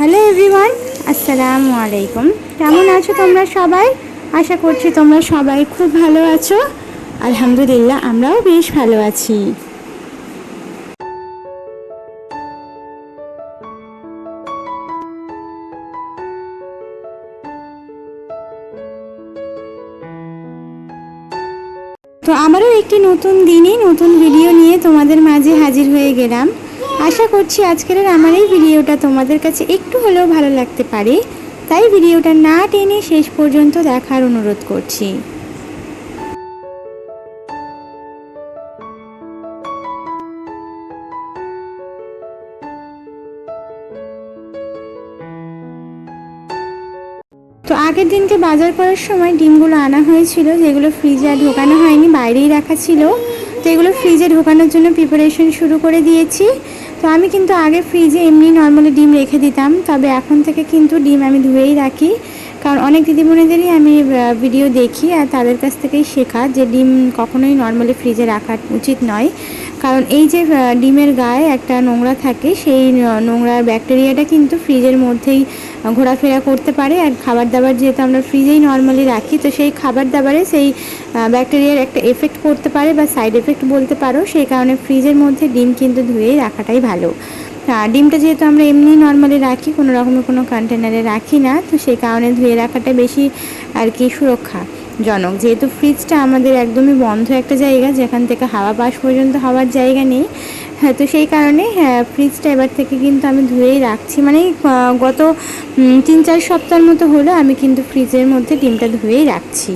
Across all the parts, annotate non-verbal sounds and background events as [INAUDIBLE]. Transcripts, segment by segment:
Hello everyone, আসসালামু আলাইকুম। কেমন আছো তোমরা সবাই? আশা করছি তোমরা সবাই খুব ভালো আছো। আলহামদুলিল্লাহ, আমরাও বেশ ভালো আছি। তো আমারও একটি নতুন দিনে নতুন ভিডিও নিয়ে তোমাদের মাঝে হাজির হয়ে গেলাম। আশা করছি আজকের আমার এই ভিডিওটা তোমাদের কাছে একটু হলেও ভালো লাগতে পারে। তাই ভিডিওটা না টেনে শেষ পর্যন্ত দেখার অনুরোধ করছি। তো আগের দিনকে বাজার করার সময় ডিমগুলো আনা হয়েছিল, যেগুলো ফ্রিজে ঢোকানো হয়নি, বাইরেই রাখা ছিল। তো এগুলো ফ্রিজে ঢোকানোর জন্য প্রিপারেশন শুরু করে দিয়েছি। তো আমি কিন্তু আগে ফ্রিজে এমনি নর্মালি ডিম রেখে দিতাম, তবে এখন থেকে কিন্তু ডিম আমি ধুয়েই রাখি। কারণ অনেক দিদিমণিদেরই আমি ভিডিও দেখি আর তাদের কাছ থেকেই শেখা যে ডিম কখনোই নর্মালি ফ্রিজে রাখা উচিত নয়। কারণ এই যে ডিমের গায়ে একটা নোংরা থাকে, সেই নোংরার ব্যাকটেরিয়াটা কিন্তু ফ্রিজের মধ্যেই ঘোরাফেরা করতে পারে। আর খাবার দাবার যেহেতু আমরা ফ্রিজেই নর্মালি রাখি, তো সেই খাবার দাবারে সেই ব্যাকটেরিয়ার একটা এফেক্ট করতে পারে বা সাইড এফেক্ট বলতে পারো। সেই কারণে ফ্রিজের মধ্যে ডিম কিন্তু ধুয়েই রাখাটাই ভালো। ডিমটা যেহেতু আমরা এমনি নর্মালি রাখি, কোনো রকমের কোনো কন্টেনারে রাখি না, তো সেই কারণে ধুয়ে রাখাটা বেশি আর কি সুরক্ষা। জনক, যেহেতু ফ্রিজটা আমাদের একদমই বন্ধ একটা জায়গা, যেখান থেকে হাওয়া পাস পর্যন্ত হওয়ার জায়গা নেই হ্যাঁ তো সেই কারণে হ্যাঁ ফ্রিজটা এবার থেকে কিন্তু আমি ধুয়েই রাখছি। মানে গত তিন চার সপ্তাহের মতো হলো আমি কিন্তু ফ্রিজের মধ্যে ডিমটা ধুয়েই রাখছি।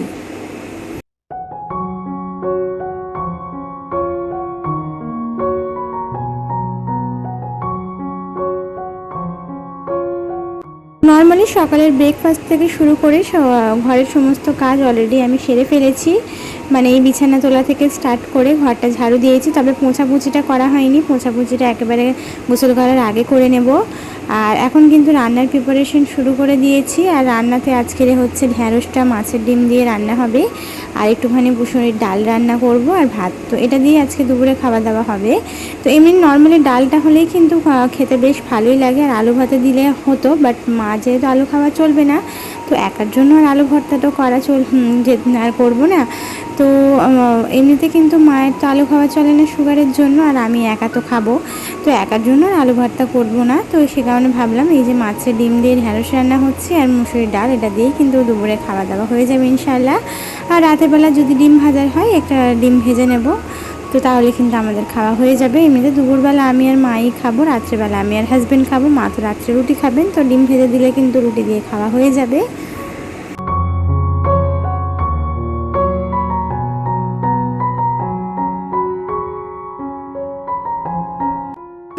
নর্মালি সকালের ব্রেকফাস্ট থেকে শুরু করে ঘরের সমস্ত কাজ অলরেডি আমি সেরে ফেলেছি। মানে এই বিছানা তোলা থেকে স্টার্ট করে ঘরটা ঝাড়ু দিয়েছি। তবে পোঁছাপুঁচিটা করা হয়নি। পোঁছাপুঁচিটা একেবারে গোসল করার আগে করে নেব। আর এখন কিন্তু রান্নার প্রিপারেশন শুরু করে দিয়েছি। আর রান্নাতে আজকের হচ্ছে ঢ্যাঁড়সটা, মাছের ডিম দিয়ে রান্না হবে। আর একটুখানি মুসুরির ডাল রান্না করব আর ভাত। তো এটা দিয়ে আজকে দুপুরে খাওয়া দাওয়া হবে। তো এমনি নর্মালি ডালটা হলেই কিন্তু খেতে বেশ ভালোই লাগে। আর আলু ভাতে দিলে হতো বাট মা যেহেতু আলু খাওয়া চলবে না তো একার জন্য আর আলু ভর্তা তো করা চল যে, আর করব না। তো এমনিতে কিন্তু মায়ের তো আলু খাওয়া চলে না সুগারের জন্য, আর আমি একা তো খাব। তো একার জন্য আর আলু ভর্তা করব না। তো সে কারণে ভাবলাম এই যে মাছের ডিম দিয়ে ঢ্যাঁড়স রান্না হচ্ছে আর মুসুরির ডাল, এটা দিয়েই কিন্তু দুপুরে খাওয়া দাওয়া হয়ে যাবে ইনশাল্লাহ আর রাতের বেলা যদি ডিম ভাজার হয়, একটা ডিম ভেজে নেব। তো তাহলে কিন্তু আমাদের খাওয়া হয়ে যাবে। এমনিতে দুপুরবেলা আমি আর মাই খাব, রাত্রেবেলা আমি আর হাজব্যান্ড খাব, মা তো রাত্রে রুটি খাবেন। তো ডিম ভেজে দিলে কিন্তু রুটি দিয়ে খাওয়া হয়ে যাবে।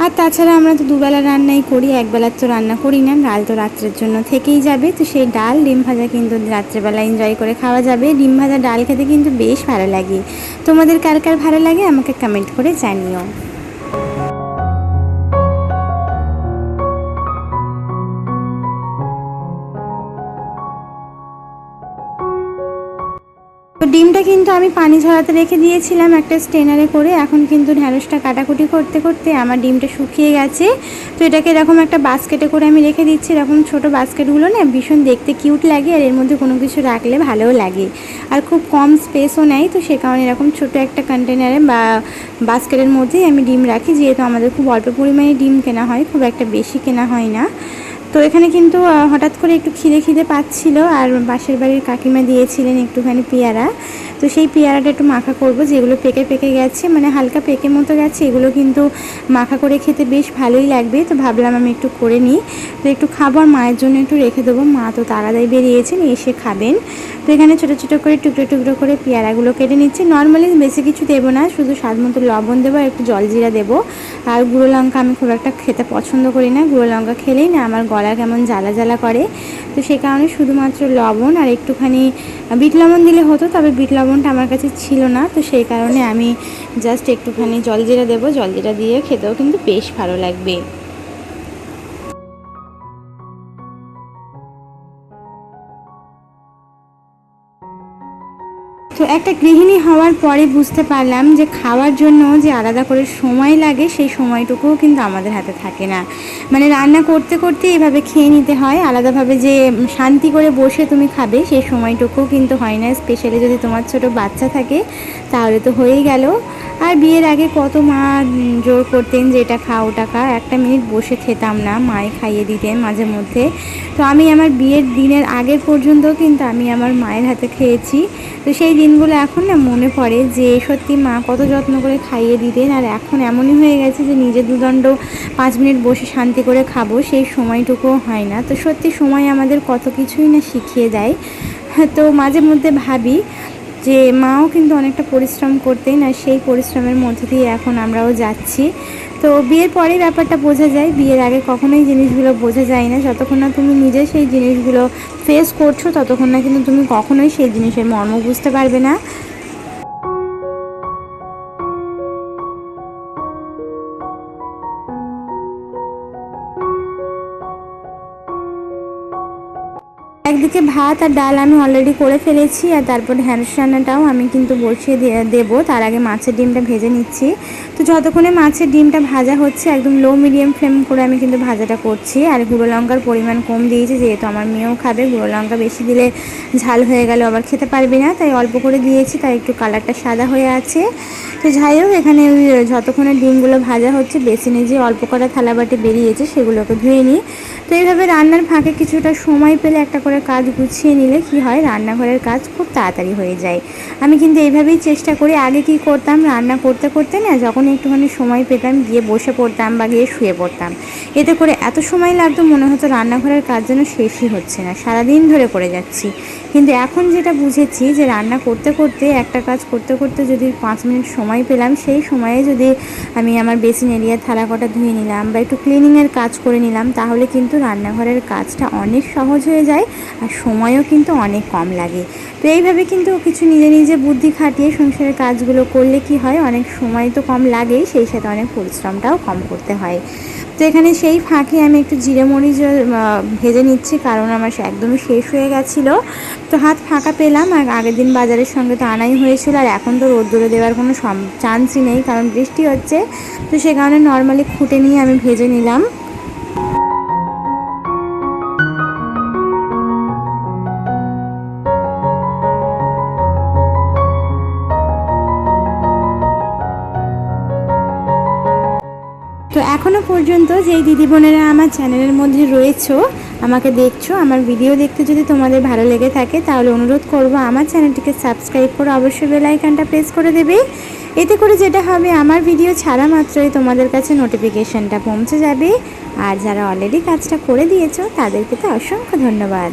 আর তাছাড়া আমরা তো দুবেলা রান্নাই করি একবেলার তো রান্না করি না, ডাল তো রাত্রের জন্য থেকেই যাবে। তো সেই ডাল, ডিম ভাজা কিন্তু রাত্রেবেলা এনজয় করে খাওয়া যাবে। ডিম ভাজা, ডাল খেতে কিন্তু বেশ ভালো লাগে। তোমাদের কার কার ভালো লাগে আমাকে কমেন্ট করে জানিও। ডিমটা কিন্তু আমি পানি ঝরাতে রেখে দিয়েছিলাম একটা স্টেনারে করে। এখন কিন্তু ঢ্যাঁড়সটা কাটাকুটি করতে করতে আমার ডিমটা শুকিয়ে গেছে। তো এটাকে এরকম একটা বাস্কেটে করে আমি রেখে দিচ্ছি। এরকম ছোট বাস্কেটগুলো না ভীষণ দেখতে কিউট লাগে আর এর মধ্যে কোনো কিছু রাখলে ভালোও লাগে। আর খুব কম স্পেসও নেয় তো সে কারণে এরকম ছোট একটা কন্টেনারে বা বাস্কেটের মধ্যেই আমি ডিম রাখি। যেহেতু আমাদের খুব অল্প পরিমাণে ডিম কেনা হয়, খুব একটা বেশি কেনা হয় না। তো এখানে কিন্তু হঠাৎ করে একটু খিদে খিদে পাচ্ছিল আর বাসের বাড়ির কাকিমা দিয়েছিলেন একটুখানি পেয়ারা। তো সেই পেয়ারাটা একটু মাখা করব, যেগুলো পেকে পেকে গেছে মানে হালকা পেকে মতো গেছে, এগুলো কিন্তু মাখা করে খেতে বেশ ভালোই লাগবে। তো ভাবলাম আমি একটু করে নিই। তো একটু খাবার মায়ের জন্য একটু রেখে দেবো। মা তো তাড়াতাড়ি বেরিয়েছেন, এসে খাবেন। তো এখানে ছোটো ছোটো করে টুকরো টুকরো করে পেয়ারাগুলো কেটে নিচ্ছি। নর্মালি বেশি কিছু দেবো না, শুধু স্বাদ মতো লবণ দেবো আর একটু জল জিরা দেবো। আর গুঁড়ো লঙ্কা আমি খুব একটা খেতে পছন্দ করি না, গুঁড়ো লঙ্কা খেলেই না আমার গলা কেমন জ্বালা জ্বালা করে। তো সে কারণে শুধুমাত্র লবণ আর একটুখানি বিট লবণ দিলে হতো, তবে বিট লবণটা আমার কাছে ছিল না। তো সেই কারণে আমি জাস্ট একটুখানি জলজিরা দেবো জলজিরা দিয়ে খেতেও কিন্তু বেশ ভালো লাগবে। একটা গৃহিণী হওয়ার পরে বুঝতে পারলাম যে খাওয়ার জন্য যে আলাদা করে সময় লাগে, সেই সময়টুকুও কিন্তু আমাদের হাতে থাকে না। মানে রান্না করতে করতে এভাবে খেয়ে নিতে হয়, আলাদাভাবে যে শান্তি করে বসে তুমি খাবে, সেই সময়টুকুও কিন্তু হয় না। স্পেশালি যদি তোমার ছোট বাচ্চা থাকে, তাহলে তো হয়েই গেল। আর বিয়ের আগে কত মা জোর করতেন যে এটা খা, ওটা খা। একটা মিনিট বসে খেতাম না, মায়ে খাইয়ে দিতেন মাঝে মধ্যে। তো আমি আমার বিয়ের দিনের আগের পর্যন্ত কিন্তু আমি আমার মায়ের হাতে খেয়েছি। তো সেই দিনগুলো এখন না মনে পড়ে যে সত্যি মা কত যত্ন করে খাইয়ে দিতেন আর এখন এমনই হয়ে গেছে যে নিজে দুদণ্ড পাঁচ মিনিট বসে শান্তি করে খাব, সেই সময়টুকুও হয় না। তো সত্যি সময় আমাদের কত কিছুই না শিখিয়ে দেয়। তো মাঝে মধ্যে ভাবি যে মাও কিন্তু অনেকটা পরিশ্রম করতেন আর সেই পরিশ্রমের মধ্যে দিয়ে এখন আমরাও যাচ্ছি। তো বিয়ের পরেই ব্যাপারটা বোঝা যায়। বিয়ের আগে কখনোই জিনিসগুলো বোঝা যায় না। যতক্ষণ না তুমি নিজে সেই জিনিসগুলো ফেস করছ, ততক্ষণ না কিন্তু তুমি কখনোই সেই জিনিসের মর্ম বুঝতে পারবে না। একদিকে ভাত আর ডাল আমি অলরেডি করে ফেলেছি আর তারপর ঢ্যাঁড়স আমি কিন্তু বসিয়ে দেবো। তার আগে মাছের ডিমটা ভেজে নিচ্ছি। তো যতক্ষণে মাছের ডিমটা ভাজা হচ্ছে, একদম লো মিডিয়াম ফ্লেম করে আমি কিন্তু ভাজাটা করছি। আর গুঁড়ো লঙ্কার পরিমাণ কম দিয়েছি, যেহেতু আমার মেয়েও খাবে, গুঁড়ো লঙ্কা বেশি দিলে ঝাল হয়ে গেলে আবার খেতে পারবে না। তাই অল্প করে দিয়েছি, তাই একটু কালারটা সাদা হয়ে আছে। তো যাই হোক, এখানে ওই যতক্ষণে ডিমগুলো ভাজা হচ্ছে বেসিনে যে অল্প কটা থালাবাটি বেরিয়েছে, সেগুলোকে ধুয়ে নিই। তো এইভাবে রান্নার ফাঁকে কিছুটা সময় পেলে একটা করে কাজ গুছিয়ে নিলে কি হয়? রান্নাঘরের কাজ খুব তাড়াতাড়ি হয়ে যায়। আমি কিন্তু এইভাবেই চেষ্টা করি। আগে কি করতাম? রান্না করতে করতে না যখন একটুখানি সময় পেতাম, গিয়ে বসে পড়তাম বা গিয়ে শুয়ে পড়তাম। এতে করে এত সময় লাগতো, মনে হতো রান্নাঘরের কাজ যেন শেষই হচ্ছে না। সারাদিন ধরে করে যাচ্ছি। কিন্তু এখন যেটা বুঝেছি যে রান্না করতে করতে, একটা কাজ করতে করতে যদি পাঁচ মিনিট সময় পেলাম, সেই সময়ে যদি আমি আমার বেসিন এরিয়ার থালা কটা ধুয়ে নিলাম বা একটু ক্লিনিংয়ের কাজ করে নিলাম, তাহলে কিন্তু রান্নাঘরের কাজটা অনেক সহজ হয়ে যায়। আর সময়ও কিন্তু অনেক কম লাগে। তো এইভাবে কিন্তু কিছু নিজে নিজে বুদ্ধি খাটিয়ে সংসারের কাজগুলো করলে কি হয়? অনেক সময় তো কম লাগেই সেই সাথে অনেক পরিশ্রমটাও কম করতে হয়। তো এখানে সেই ফাঁকে আমি একটু জিরে মরিচ ভেজে নিচ্ছি, কারণ আমার একদমই শেষ হয়ে গেছিল। তো হাত ফাঁকা পেলাম, আর আগের দিন বাজারের সঙ্গে তো আনাই হয়েছিল, আর এখন তো রোদ্দুরে দেওয়ার কোনো চান্সই নেই, কারণ বৃষ্টি হচ্ছে। তো সে কারণে নর্মালি খুঁটে নিয়ে আমি ভেজে নিলাম। পর্যন্ত যেই দিদি বোনেরা আমার চ্যানেলের মধ্যে রয়েছো, আমাকে দেখছ, আমার ভিডিও দেখতে যদি তোমাদের ভালো লেগে থাকে তাহলে অনুরোধ করব আমার চ্যানেলটিকে সাবস্ক্রাইব করে অবশ্যই বেলাইকানটা প্রেস করে দেবে। এতে করে যেটা হবে, আমার ভিডিও ছাড়া মাত্রই তোমাদের কাছে নোটিফিকেশানটা পৌঁছে যাবে। আর যারা অলরেডি কাজটা করে দিয়েছ, তাদেরকে তো অসংখ্য ধন্যবাদ।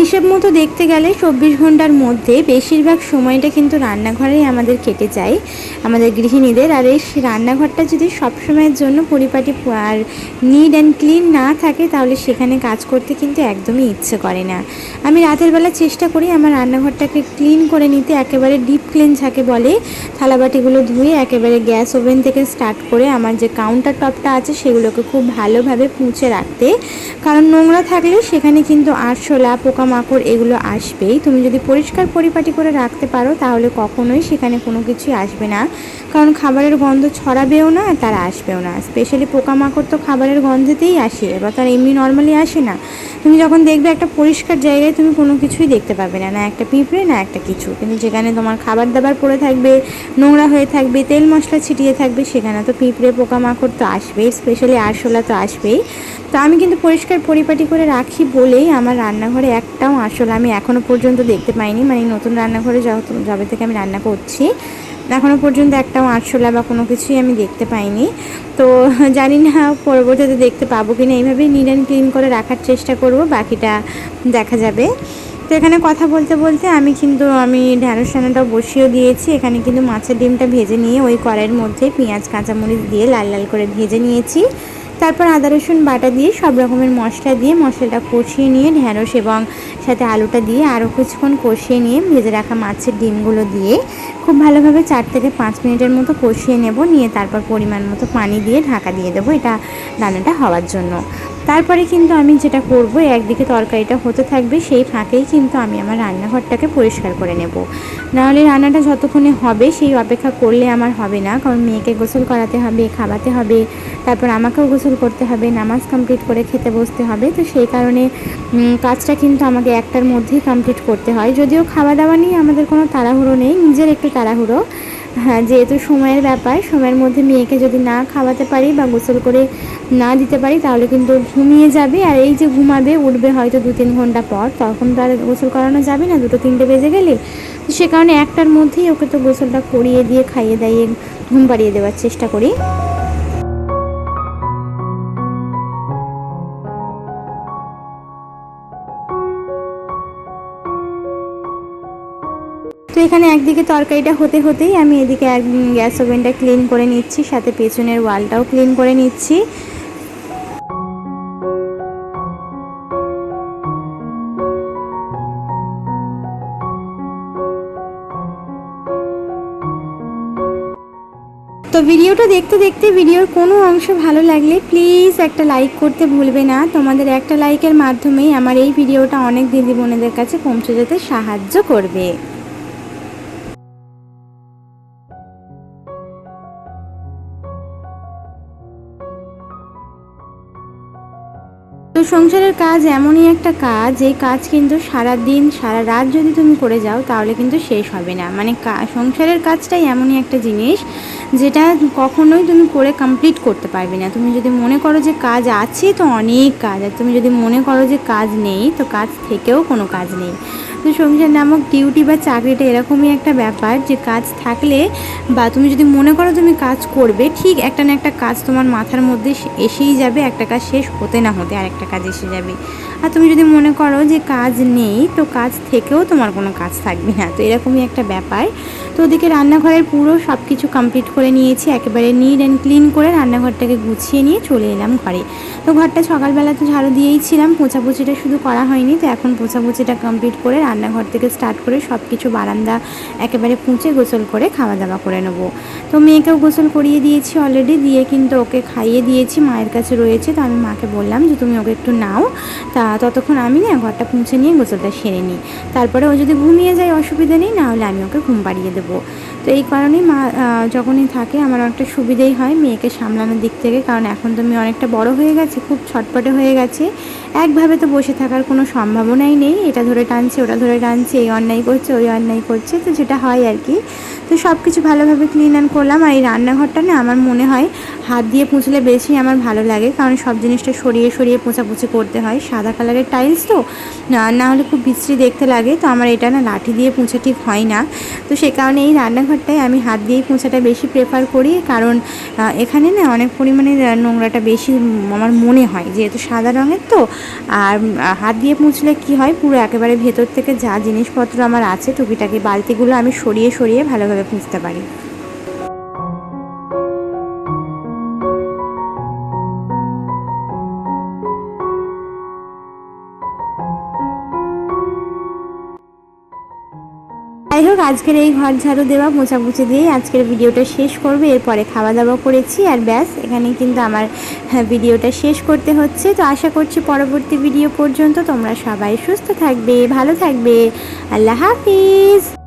হিসেব মতো দেখতে গেলে চব্বিশ ঘণ্টার মধ্যে বেশিরভাগ সময়টা কিন্তু রান্নাঘরেই আমাদের কেটে যায়, আমাদের গৃহিণীদের। আর এই রান্নাঘরটা যদি সবসময়ের জন্য পরিপাটি আর নিড অ্যান্ড ক্লিন না থাকে, তাহলে সেখানে কাজ করতে কিন্তু একদমই ইচ্ছে করে না। আমি রাতের বেলা চেষ্টা করি আমার রান্নাঘরটাকে ক্লিন করে নিতে, একেবারে ডিপ ক্লিন যাকে বলে, থালাবাটিগুলো ধুয়ে একেবারে গ্যাস ওভেন থেকে স্টার্ট করে আমার যে কাউন্টার টপটা আছে, সেগুলোকে খুব ভালোভাবে মুছে রাখতে। কারণ নোংরা থাকলে সেখানে কিন্তু আরশোলা পোকামাকড় এগুলো আসবেই। তুমি যদি পরিষ্কার পরিপাটি করে রাখতে পারো, তাহলে কখনোই সেখানে কোনো কিছুই আসবে না। কারণ খাবারের গন্ধ ছড়াবেও না, আর তারা আসবেও না। স্পেশালি পোকামাকড় তো খাবারের গন্ধেতেই আসে, এবার তার এমনি নর্মালি আসে না। তুমি যখন দেখবে একটা পরিষ্কার জায়গায় তুমি কোনো কিছুই দেখতে পাবে না না একটা পিঁপড়ে, না একটা কিছু। কিন্তু যেখানে তোমার খাবার দাবার পড়ে থাকবে, নোংরা হয়ে থাকবে, তেল মশলা ছিটিয়ে থাকবে, সেখানে তো পিঁপড়ে, পোকামাকড় তো আসবেই। স্পেশালি আরশোলা তো আসবেই। তো আমি কিন্তু পরিষ্কার পরিপাটি করে রাখি বলেই আমার রান্নাঘরে একটাও আসলে আমি এখনও পর্যন্ত দেখতে পাইনি। মানে নতুন রান্নাঘরে যবে থেকে আমি রান্না করছি এখনও পর্যন্ত একটাও আরশোলা বা কোনো কিছুই আমি দেখতে পাইনি। তো [LAUGHS] জানি না পরবর্তীতে দেখতে পাবো কিনা। এইভাবেই নিড অ্যান্ড ক্লিন করে রাখার চেষ্টা করব, বাকিটা দেখা যাবে। তো এখানে কথা বলতে বলতে আমি কিন্তু, আমি ঢ্যাঁড়স রান্নাটাও বসিয়েও দিয়েছি। এখানে কিন্তু মাছের ডিমটা ভেজে নিয়ে ওই কড়াইয়ের মধ্যে পেঁয়াজ, কাঁচামরিচ দিয়ে লাল লাল করে ভেজে নিয়েছি। তারপর আদা, রসুন বাটা দিয়ে সব রকমের মশলা দিয়ে মশলাটা কষিয়ে নিয়ে ঢ্যাঁড়স এবং সাথে আলুটা দিয়ে আরও কিছুক্ষণ কষিয়ে নিয়ে ভেজে রাখা মাছের ডিমগুলো দিয়ে খুব ভালোভাবে চার থেকে পাঁচ মিনিটের মতো কষিয়ে নেব। নিয়ে তারপর পরিমাণ মতো পানি দিয়ে ঢাকা দিয়ে দেবো এটা রান্নাটা হওয়ার জন্য। তারপরে কিন্তু আমি যেটা করব, একদিকে তরকারিটা হতে থাকবে, সেই ফাঁকেই কিন্তু আমি আমার রান্নাঘরটাকে পরিষ্কার করে নেব। নাহলে রান্নাটা যতক্ষণে হবে, সেই অপেক্ষা করলে আমার হবে না। কারণ মেয়েকে গোসল করাতে হবে, খাওয়াতে হবে, তারপর আমাকেও গোসল করতে হবে, নামাজ কমপ্লিট করে খেতে বসতে হবে। তো সেই কারণে কাজটা কিন্তু আমাকে একটার মধ্যেই কমপ্লিট করতে হয়। যদিও খাওয়া দাওয়া নিয়ে আমাদের কোনো তাড়াহুড়ো নেই, নিজের একটু তাড়াহুড়ো। হ্যাঁ যেহেতু সময়ের ব্যাপার, সময়ের মধ্যে মেয়েকে যদি না খাওয়াতে পারি বা গোসল করে না দিতে পারি, তাহলে কিন্তু ঘুমিয়ে যাবে। আর এই যে ঘুমাবে, উঠবে হয়তো দু তিন ঘণ্টা পর, তখন তো আর গোসল করানো যাবে না, দুটো তিনটে বেজে গেলে। সে কারণে একটার মধ্যেই ওকে তো গোসলটা করিয়ে দিয়ে, খাইয়ে দাইয়ে ঘুম পাড়িয়ে দেওয়ার চেষ্টা করি। এখানে একদিকে তরকারিটা হতে হতেই আমি এদিকে এক গ্যাস ওভেনটা ক্লিন করে নিচ্ছি, সাথে পেছনের ওয়ালটাও ক্লিন করে নিচ্ছি। তো ভিডিওটা দেখতে দেখতে ভিডিওর কোনো অংশ ভালো লাগলে প্লিজ একটা লাইক করতে ভুলবে না। তোমাদের একটা লাইকের মাধ্যমেই আমার এই ভিডিওটা অনেক দিদি বোনেদের কাছে পৌঁছে যেতে সাহায্য করবে। সংসারের কাজ এমনই একটা কাজ, এই কাজ কিন্তু সারা দিন সারা রাত যদি তুমি করে যাও তাহলে কিন্তু শেষ হবে না। মানে সংসারের কাজটাই এমনই একটা জিনিস যেটা কখনোই তুমি করে কমপ্লিট করতে পারবে না। তুমি যদি মনে করো যে কাজ আছে, তো অনেক কাজ আর তুমি যদি মনে করো যে কাজ নেই, তো কাজ থেকেও কোনো কাজ নেই। তো সংসার নামক ডিউটি বা চাকরিটা এরকমই একটা ব্যাপার যে কাজ থাকলে বা তুমি যদি মনে করো তুমি কাজ করবে, ঠিক একটা না একটা কাজ তোমার মাথার মধ্যে এসেই যাবে, একটা কাজ শেষ হতে না হতে আর একটা কাজ এসে যাবে। আর তুমি যদি মনে করো যে কাজ নেই, তো কাজ থেকেও তোমার কোনো কাজ থাকবে না। তো এরকমই একটা ব্যাপার। তো ওদিকে রান্নাঘরের পুরো সব কিছু কমপ্লিট করে নিয়েছি, একেবারে নিট অ্যান্ড ক্লিন করে রান্নাঘরটাকে গুছিয়ে নিয়ে চলে এলাম ঘরে। তো ঘরটা সকালবেলা তো ঝাড়ু দিয়েই ছিলাম পোছাপুছিটা শুধু করা হয়নি। তো এখন পোছাপুছিটা কমপ্লিট করে রান্নাঘর থেকে স্টার্ট করে সব কিছু বারান্দা একেবারে পুঁচে গোসল করে খাওয়া দাওয়া করে নেব। তো মেয়েকেও গোসল করিয়ে দিয়েছি অলরেডি দিয়ে কিন্তু ওকে খাইয়ে দিয়েছি, মায়ের কাছে রয়েছে। তো আমি মাকে বললাম যে, তুমি ওকে একটু নাও। তা ততক্ষণ আমি না ঘরটা পুঁছে নিয়ে গোসলটা সেরে নিই। তারপরে ও যদি ঘুমিয়ে যায়, অসুবিধা নেই না হলে আমি ওকে ঘুম পাড়িয়ে দেবো। তো এই কারণেই মা যখনই থাকে আমার অনেকটা সুবিধেই হয় মেয়েকে সামলানোর দিক থেকে। কারণ এখন তো মেয়ে অনেকটা বড় হয়ে গেছে, খুব ছটপটে হয়ে গেছে। একভাবে তো বসে থাকার কোনো সম্ভাবনাই নেই। এটা ধরে টানছে, ওটা ধরে টানছে, এই অন্যায় করছে, ওই অন্যায় করছে, তো যেটা হয় আর কি। তো সব কিছু ভালোভাবে ক্লিন অ্যান্ড করলাম। আর এই রান্নাঘরটা না আমার মনে হয় হাত দিয়ে পুঁছলে বেশি আমার ভালো লাগে। কারণ সব জিনিসটা সরিয়ে সরিয়ে পোঁচাপুচি করতে হয়। সাদা কালারের টাইলস তো। না হলে খুব বিশ্রী দেখতে লাগে, তো আমার এটা না লাঠি দিয়ে পুঁছে ঠিক হয় না। তো সে কারণে এই রান্নাঘরটায় আমি হাত দিয়েই পোঁছাটা বেশি প্রেফার করি, কারণ এখানে না অনেক পরিমাণে নোংরাটা বেশি আমার মনে হয়, যেহেতু সাদা রঙের তো। আর হাত দিয়ে পুঁছলে কি হয়, পুরো একেবারে ভেতর থেকে যা জিনিসপত্র আমার আছে, টুকিটাকি বালতিগুলো আমি সরিয়ে সরিয়ে ভালোভাবে পুঁছতে পারি। আজকের এই ঘর ঝাড়ু দেওয়া মোছামুছি দিয়ে আজকের ভিডিওটা শেষ করবে। এরপরে খাওয়া দাওয়া করেছি আর ব্যাস এখানে কিন্তু আমার হ্যাঁ, ভিডিওটা শেষ করতে হচ্ছে। তো আশা করছি পরবর্তী ভিডিও পর্যন্ত তোমরা সবাই সুস্থ থাকবে ভালো থাকবে। আল্লাহ হাফিজ।